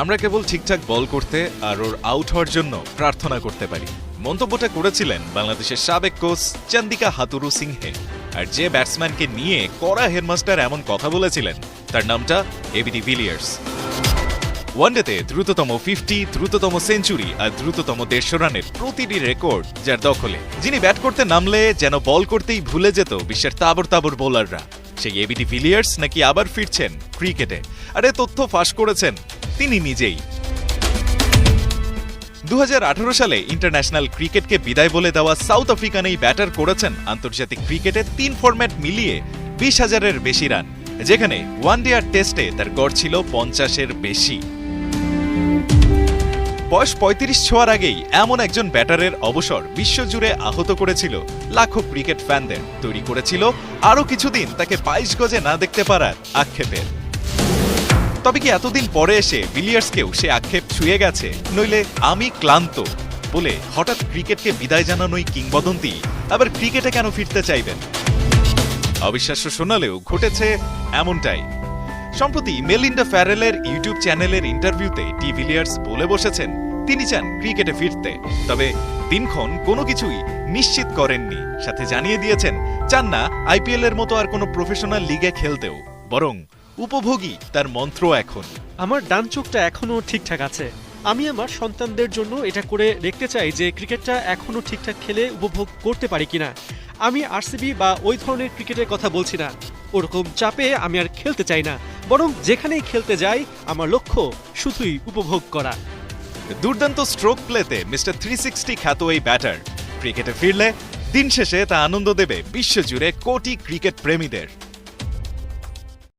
আমরা কেবল ঠিকঠাক বল করতে আর ওর আউট হওয়ার জন্য প্রার্থনা করতে পারি। মন্তব্যটা করেছিলেন বাংলাদেশের সাবেক কোচ চন্দিকা হাতুরু সিংহে। আর যে ব্যাটসম্যানকে নিয়ে কড়া হেডমাস্টার এমন কথা বলেছিলেন, তার নামটা এবিডি ভিলিয়ার্স ওয়ানডেতে দ্রুততম ফিফটি দ্রুততম সেঞ্চুরি আর দ্রুততম দেড়শো রানের প্রতিটি রেকর্ড যার দখলে। যিনি ব্যাট করতে নামলে যেন বল করতেই ভুলে যেত বিশ্বের তাবর তাবর বোলাররা সেই এবিডি ভিলিয়ার্স নাকি আবার ফিরছেন ক্রিকেটে আর এ তথ্য ফাঁস করেছেন তিনি নিজেই। দু হাজার আঠারো সালে ইন্টারন্যাশনাল ক্রিকেটকে বিদায় বলে দেওয়া সাউথ আফ্রিকান এই ব্যাটার করেছেন আন্তর্জাতিক ক্রিকেটে তিন ফরম্যাট মিলিয়ে বিশ হাজারের বেশি রান যেখানে ওয়ান ডে আর টেস্টে তার গড় ছিল পঞ্চাশের বেশি। বয়স পঁয়ত্রিশ ছোঁয়ার আগেই এমন একজন ব্যাটারের অবসর বিশ্বজুড়ে আহত করেছিল লাখো ক্রিকেট ফ্যানদের তৈরি করেছিল আরও কিছুদিন তাকে বাইশ গজে না দেখতে পারার আক্ষেপের। তবে কি এতদিন পরে এসে বিলিয়ার্সকেও সে আক্ষেপ ছুঁয়ে গেছে? নইলে আমি ক্লান্ত বলে হঠাৎ ক্রিকেটকে বিদায় জানানোই কিংবদন্তি। আবার ক্রিকেটে কেন ফিরতে চাইবেন? অবিশ্বাস্য শোনালেও ঘটেছে এমনটাই। সম্প্রতি মেলিন্ডা ফ্যারেলের ইউটিউব চ্যানেলের ইন্টারভিউতে টি ভিলিয়ার্স বলে বসেছেন, তিনি চান ক্রিকেটে ফিরতে। তবে দিনক্ষণ কোনো কিছুই নিশ্চিত করেননি। সাথে জানিয়ে দিয়েছেন, চান না আইপিএল এর মতো আর কোনো প্রফেশনাল লিগে খেলতেও। বরং উপভোগী তার মন্ত্র এখন। আমার ডান চোখটা এখনও ঠিকঠাক আছে। আমি আমার সন্তানদের জন্য এটা করে দেখতে চাই যে ক্রিকেটটা এখনও ঠিকঠাক খেলে উপভোগ করতে পারি কিনা। আমি আরসিবি বা ওই ধরনের ক্রিকেটের কথা বলছি না। ওরকম চাপে আমি আর খেলতে চাই না। বরং যেখানেই খেলতে যাই আমার লক্ষ্য শুধুই উপভোগ করা। দুর্দান্ত স্ট্রোক প্লেতে মিস্টার থ্রি সিক্সটি খ্যাত এই ব্যাটার ক্রিকেটে ফিরলে দিন শেষে তা আনন্দ দেবে বিশ্বজুড়ে কোটি ক্রিকেট প্রেমীদের।